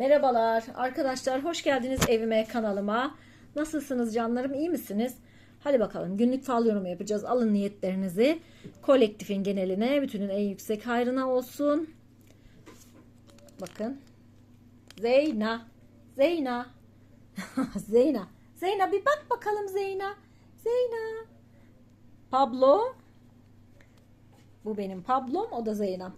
Merhabalar arkadaşlar hoş geldiniz evime kanalıma. Nasılsınız canlarım iyi misiniz? Hadi bakalım günlük fal yorumu yapacağız. Alın niyetlerinizi. Kolektifin geneline bütünün en yüksek hayrına olsun. Bakın. Zeyna. Zeyna. Zeyna. Zeyna bir bak bakalım Zeyna. Zeyna. Pablo. Bu benim Pablom o da Zeyna.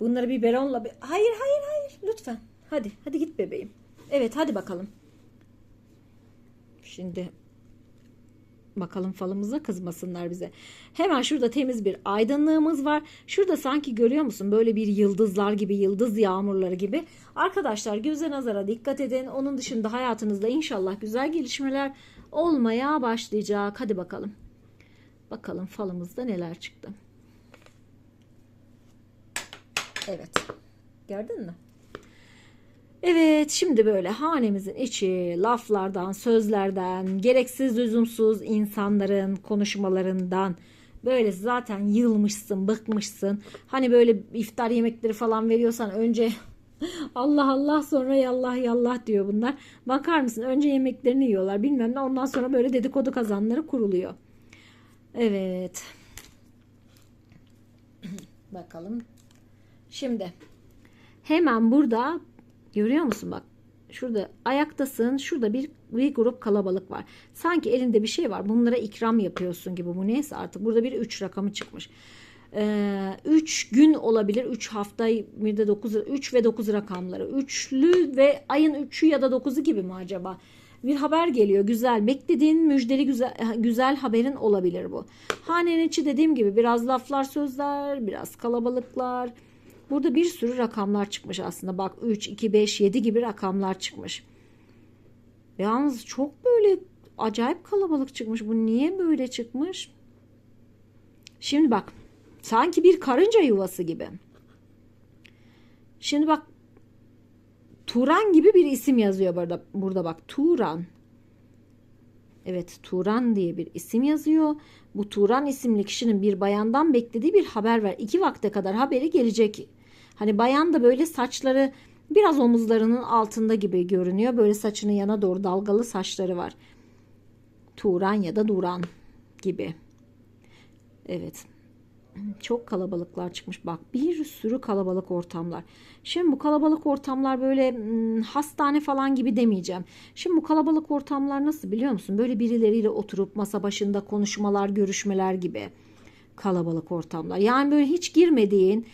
Bunları biberonla. Hayır hayır hayır lütfen. Hadi hadi git bebeğim. Evet hadi bakalım. Şimdi bakalım falımıza kızmasınlar bize. Hemen şurada temiz bir aydınlığımız var. Şurada sanki görüyor musun böyle bir yıldızlar gibi yıldız yağmurları gibi. Arkadaşlar göze nazara dikkat edin. Onun dışında hayatınızda inşallah güzel gelişmeler olmaya başlayacak. Hadi bakalım. Bakalım falımızda neler çıktı. Evet. Gördün mü? Evet şimdi böyle hanemizin içi laflardan, sözlerden, gereksiz lüzumsuz insanların konuşmalarından böyle zaten yılmışsın, bıkmışsın. Hani böyle iftar yemekleri falan veriyorsan önce Allah Allah sonra yallah yallah diyor bunlar. Bakar mısın? Önce yemeklerini yiyorlar bilmem ne ondan sonra böyle dedikodu kazanları kuruluyor. Evet. Bakalım. Şimdi hemen burada görüyor musun? Bak şurada ayaktasın şurada bir, bir grup kalabalık var. Sanki elinde bir şey var. Bunlara ikram yapıyorsun gibi. Bu neyse artık. Burada bir 3 rakamı çıkmış. 3 ee, gün olabilir. 3 hafta bir de 9 3 ve 9 rakamları. Üçlü ve ayın 3'ü ya da 9'u gibi mi acaba? Bir haber geliyor. Güzel. Beklediğin müjdeli güzel, güzel haberin olabilir bu. Hanenin içi dediğim gibi biraz laflar sözler biraz kalabalıklar Burada bir sürü rakamlar çıkmış aslında. Bak 3, 2, 5, 7 gibi rakamlar çıkmış. Yalnız çok böyle acayip kalabalık çıkmış. Bu niye böyle çıkmış? Şimdi bak. Sanki bir karınca yuvası gibi. Şimdi bak. Turan gibi bir isim yazıyor burada. Burada bak. Turan. Evet Turan diye bir isim yazıyor. Bu Turan isimli kişinin bir bayandan beklediği bir haber var. İki vakte kadar haberi gelecek. Hani bayan da böyle saçları biraz omuzlarının altında gibi görünüyor. Böyle saçının yana doğru dalgalı saçları var. Turan ya da Duran gibi. Evet. Çok kalabalıklar çıkmış. Bak bir sürü kalabalık ortamlar. Şimdi bu kalabalık ortamlar böyle hmm, hastane falan gibi demeyeceğim. Şimdi bu kalabalık ortamlar nasıl biliyor musun? Böyle birileriyle oturup masa başında konuşmalar, görüşmeler gibi kalabalık ortamlar. Yani böyle hiç girmediğin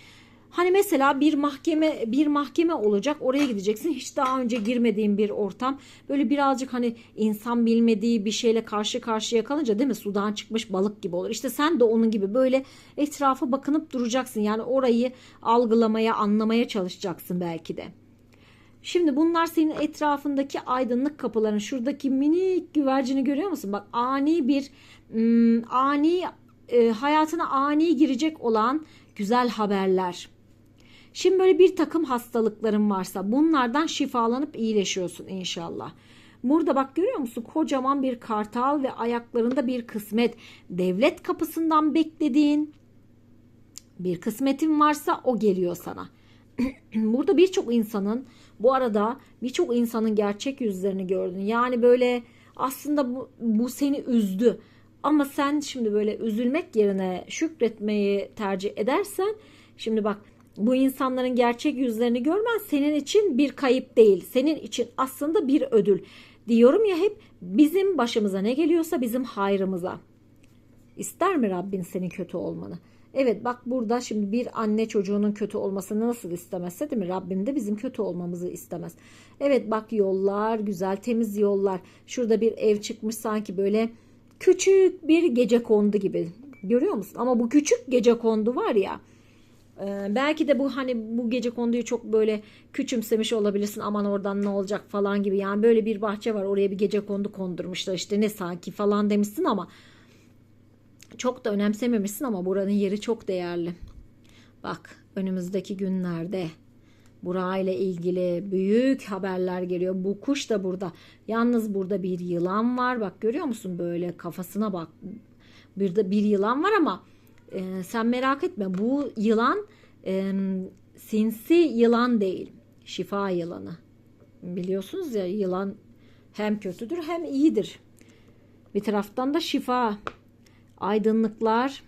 Hani mesela bir mahkeme bir mahkeme olacak oraya gideceksin hiç daha önce girmediğin bir ortam böyle birazcık hani insan bilmediği bir şeyle karşı karşıya kalınca değil mi sudan çıkmış balık gibi olur. İşte sen de onun gibi böyle etrafa bakınıp duracaksın yani orayı algılamaya anlamaya çalışacaksın belki de. Şimdi bunlar senin etrafındaki aydınlık kapıların şuradaki minik güvercini görüyor musun? Bak ani bir ım, ani e, hayatına ani girecek olan güzel haberler Şimdi böyle bir takım hastalıkların varsa bunlardan şifalanıp iyileşiyorsun inşallah. Burada bak görüyor musun? Kocaman bir kartal ve ayaklarında bir kısmet. Devlet kapısından beklediğin bir kısmetin varsa o geliyor sana. Burada birçok insanın bu arada birçok insanın gerçek yüzlerini gördün. Yani böyle aslında bu, bu seni üzdü. Ama sen şimdi böyle üzülmek yerine şükretmeyi tercih edersen şimdi bak bu insanların gerçek yüzlerini görmen senin için bir kayıp değil. Senin için aslında bir ödül. Diyorum ya hep bizim başımıza ne geliyorsa bizim hayrımıza. İster mi Rabbin senin kötü olmanı? Evet bak burada şimdi bir anne çocuğunun kötü olmasını nasıl istemezse değil mi? Rabbim de bizim kötü olmamızı istemez. Evet bak yollar güzel temiz yollar. Şurada bir ev çıkmış sanki böyle küçük bir gece kondu gibi. Görüyor musun? Ama bu küçük gece kondu var ya ee, belki de bu hani bu gece konduyu çok böyle küçümsemiş olabilirsin aman oradan ne olacak falan gibi yani böyle bir bahçe var oraya bir gece kondu kondurmuşlar işte ne sanki falan demişsin ama çok da önemsememişsin ama buranın yeri çok değerli. Bak önümüzdeki günlerde burayla ilgili büyük haberler geliyor. Bu kuş da burada. Yalnız burada bir yılan var. Bak görüyor musun böyle kafasına bak. Bir de bir yılan var ama e, sen merak etme bu yılan e, sinsi yılan değil. Şifa yılanı. Biliyorsunuz ya yılan hem kötüdür hem iyidir. Bir taraftan da şifa, aydınlıklar,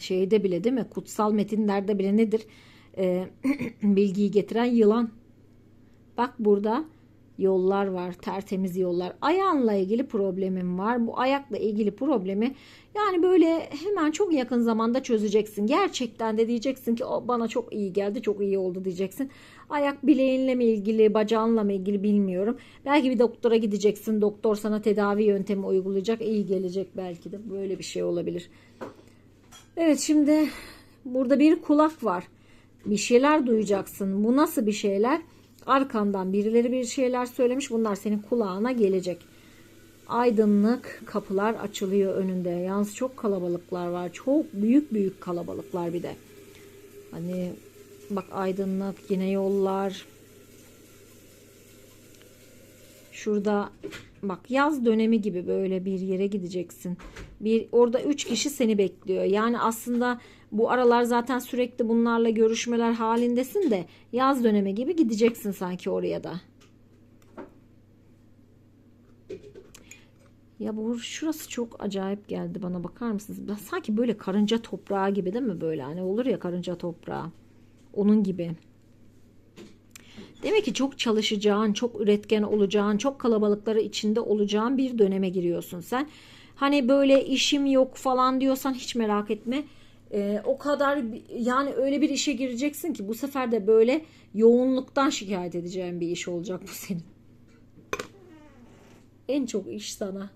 şeyde bile değil mi? Kutsal metinlerde bile nedir? Ee, bilgiyi getiren yılan. Bak burada yollar var, tertemiz yollar. Ayağınla ilgili problemim var. Bu ayakla ilgili problemi yani böyle hemen çok yakın zamanda çözeceksin. Gerçekten de diyeceksin ki bana çok iyi geldi, çok iyi oldu diyeceksin. Ayak bileğinle mi ilgili, bacağınla mı ilgili bilmiyorum. Belki bir doktora gideceksin. Doktor sana tedavi yöntemi uygulayacak. iyi gelecek belki de. Böyle bir şey olabilir. Evet şimdi burada bir kulak var. Bir şeyler duyacaksın. Bu nasıl bir şeyler? Arkandan birileri bir şeyler söylemiş. Bunlar senin kulağına gelecek. Aydınlık kapılar açılıyor önünde. Yalnız çok kalabalıklar var. Çok büyük büyük kalabalıklar bir de. Hani bak aydınlık yine yollar. Şurada bak yaz dönemi gibi böyle bir yere gideceksin. Bir orada üç kişi seni bekliyor. Yani aslında bu aralar zaten sürekli bunlarla görüşmeler halindesin de yaz dönemi gibi gideceksin sanki oraya da. Ya bu şurası çok acayip geldi bana bakar mısınız? Sanki böyle karınca toprağı gibi değil mi böyle? Hani olur ya karınca toprağı. Onun gibi. Demek ki çok çalışacağın, çok üretken olacağın, çok kalabalıkları içinde olacağın bir döneme giriyorsun sen. Hani böyle işim yok falan diyorsan hiç merak etme. Ee, o kadar yani öyle bir işe gireceksin ki bu sefer de böyle yoğunluktan şikayet edeceğin bir iş olacak bu senin. En çok iş sana.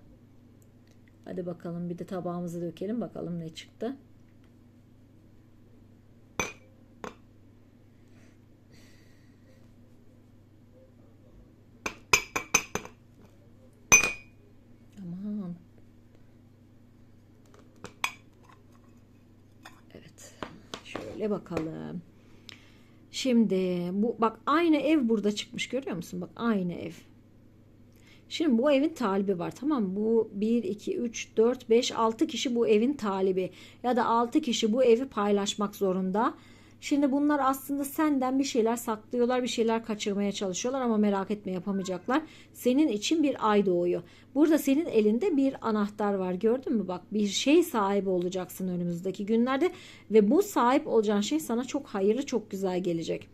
Hadi bakalım bir de tabağımızı dökelim bakalım ne çıktı. Aman. Evet. Şöyle bakalım. Şimdi bu bak aynı ev burada çıkmış görüyor musun? Bak aynı ev. Şimdi bu evin talibi var tamam mı? Bu 1, 2, 3, 4, 5, 6 kişi bu evin talibi. Ya da 6 kişi bu evi paylaşmak zorunda. Şimdi bunlar aslında senden bir şeyler saklıyorlar, bir şeyler kaçırmaya çalışıyorlar ama merak etme yapamayacaklar. Senin için bir ay doğuyor. Burada senin elinde bir anahtar var gördün mü? Bak bir şey sahibi olacaksın önümüzdeki günlerde ve bu sahip olacağın şey sana çok hayırlı, çok güzel gelecek.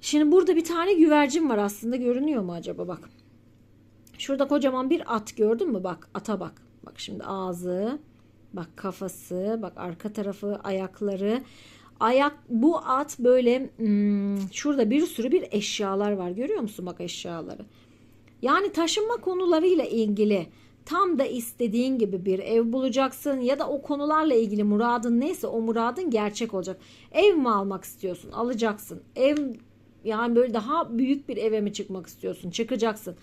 Şimdi burada bir tane güvercin var aslında görünüyor mu acaba bak. Şurada kocaman bir at gördün mü bak ata bak. Bak şimdi ağzı, bak kafası, bak arka tarafı, ayakları. Ayak bu at böyle hmm, şurada bir sürü bir eşyalar var görüyor musun bak eşyaları. Yani taşınma konularıyla ilgili tam da istediğin gibi bir ev bulacaksın ya da o konularla ilgili muradın neyse o muradın gerçek olacak. Ev mi almak istiyorsun? Alacaksın. Ev yani böyle daha büyük bir eve mi çıkmak istiyorsun? Çıkacaksın.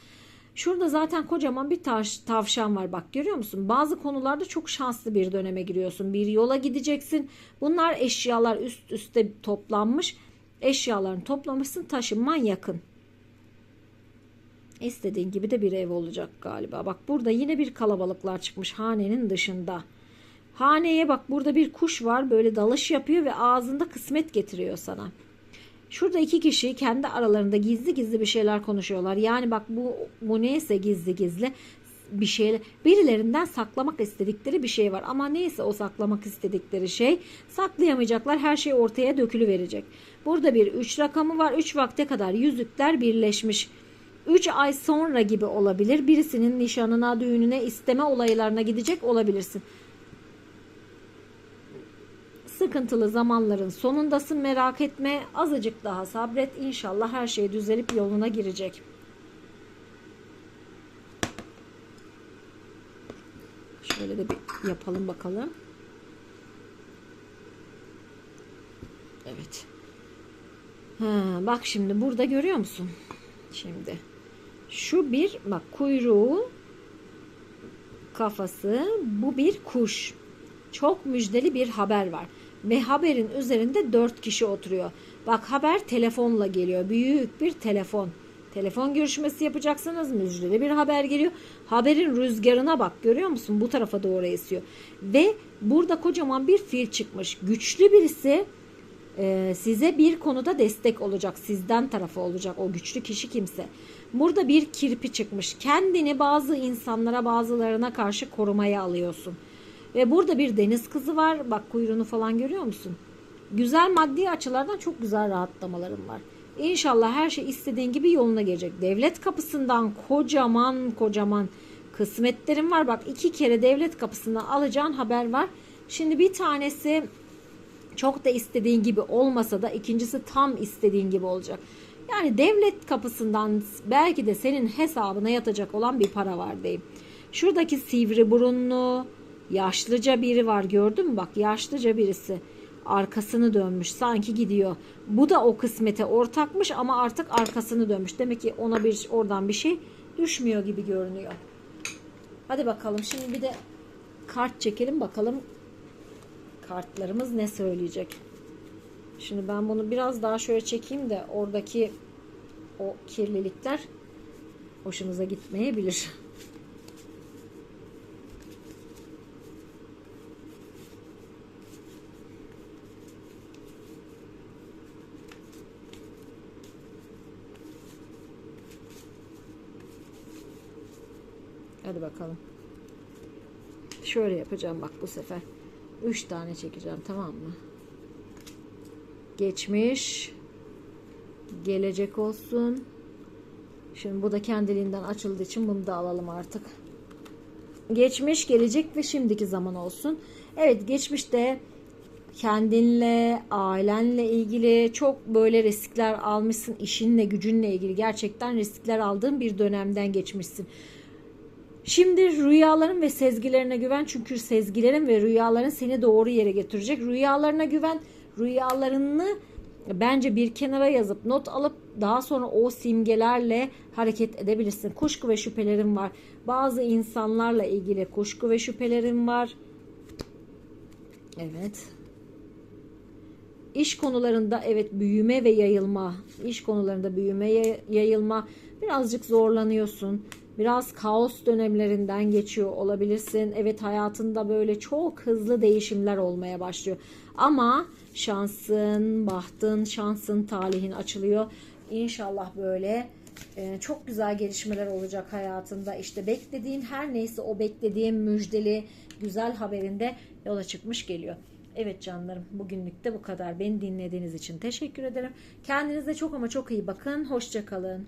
Şurada zaten kocaman bir tavşan var bak görüyor musun? Bazı konularda çok şanslı bir döneme giriyorsun. Bir yola gideceksin. Bunlar eşyalar üst üste toplanmış. Eşyalarını toplamışsın taşınman yakın. İstediğin gibi de bir ev olacak galiba. Bak burada yine bir kalabalıklar çıkmış hanenin dışında. Haneye bak burada bir kuş var böyle dalış yapıyor ve ağzında kısmet getiriyor sana. Şurada iki kişi kendi aralarında gizli gizli bir şeyler konuşuyorlar. Yani bak bu, bu neyse gizli gizli bir şey birilerinden saklamak istedikleri bir şey var ama neyse o saklamak istedikleri şey saklayamayacaklar her şey ortaya dökülü verecek. Burada bir 3 rakamı var 3 vakte kadar yüzükler birleşmiş. 3 ay sonra gibi olabilir. Birisinin nişanına, düğününe, isteme olaylarına gidecek olabilirsin sıkıntılı zamanların sonundasın merak etme azıcık daha sabret inşallah her şey düzelip yoluna girecek. Şöyle de bir yapalım bakalım. Evet. Ha, bak şimdi burada görüyor musun? Şimdi şu bir bak kuyruğu kafası bu bir kuş. Çok müjdeli bir haber var ve haberin üzerinde dört kişi oturuyor. Bak haber telefonla geliyor. Büyük bir telefon. Telefon görüşmesi yapacaksınız. Müjdeli bir haber geliyor. Haberin rüzgarına bak görüyor musun? Bu tarafa doğru esiyor. Ve burada kocaman bir fil çıkmış. Güçlü birisi e, size bir konuda destek olacak. Sizden tarafı olacak o güçlü kişi kimse. Burada bir kirpi çıkmış. Kendini bazı insanlara bazılarına karşı korumaya alıyorsun. Ve burada bir deniz kızı var. Bak kuyruğunu falan görüyor musun? Güzel maddi açılardan çok güzel rahatlamalarım var. İnşallah her şey istediğin gibi yoluna gelecek. Devlet kapısından kocaman kocaman kısmetlerim var. Bak iki kere devlet kapısından alacağın haber var. Şimdi bir tanesi çok da istediğin gibi olmasa da ikincisi tam istediğin gibi olacak. Yani devlet kapısından belki de senin hesabına yatacak olan bir para var diyeyim. Şuradaki sivri burunlu, yaşlıca biri var gördün mü? Bak yaşlıca birisi. Arkasını dönmüş sanki gidiyor. Bu da o kısmete ortakmış ama artık arkasını dönmüş. Demek ki ona bir oradan bir şey düşmüyor gibi görünüyor. Hadi bakalım şimdi bir de kart çekelim bakalım kartlarımız ne söyleyecek. Şimdi ben bunu biraz daha şöyle çekeyim de oradaki o kirlilikler hoşumuza gitmeyebilir. Hadi bakalım. Şöyle yapacağım bak bu sefer. 3 tane çekeceğim tamam mı? Geçmiş. Gelecek olsun. Şimdi bu da kendiliğinden açıldığı için bunu da alalım artık. Geçmiş, gelecek ve şimdiki zaman olsun. Evet geçmişte kendinle, ailenle ilgili çok böyle riskler almışsın. işinle, gücünle ilgili gerçekten riskler aldığın bir dönemden geçmişsin. Şimdi rüyaların ve sezgilerine güven çünkü sezgilerin ve rüyaların seni doğru yere getirecek. Rüyalarına güven, rüyalarını bence bir kenara yazıp not alıp daha sonra o simgelerle hareket edebilirsin. Kuşku ve şüphelerim var. Bazı insanlarla ilgili kuşku ve şüphelerim var. Evet. İş konularında evet büyüme ve yayılma. İş konularında büyüme yayılma. Birazcık zorlanıyorsun. Biraz kaos dönemlerinden geçiyor olabilirsin. Evet hayatında böyle çok hızlı değişimler olmaya başlıyor. Ama şansın, bahtın, şansın, talihin açılıyor. İnşallah böyle e, çok güzel gelişmeler olacak hayatında. İşte beklediğin her neyse o beklediğin müjdeli güzel haberinde yola çıkmış geliyor. Evet canlarım bugünlük de bu kadar. Beni dinlediğiniz için teşekkür ederim. Kendinize çok ama çok iyi bakın. Hoşçakalın.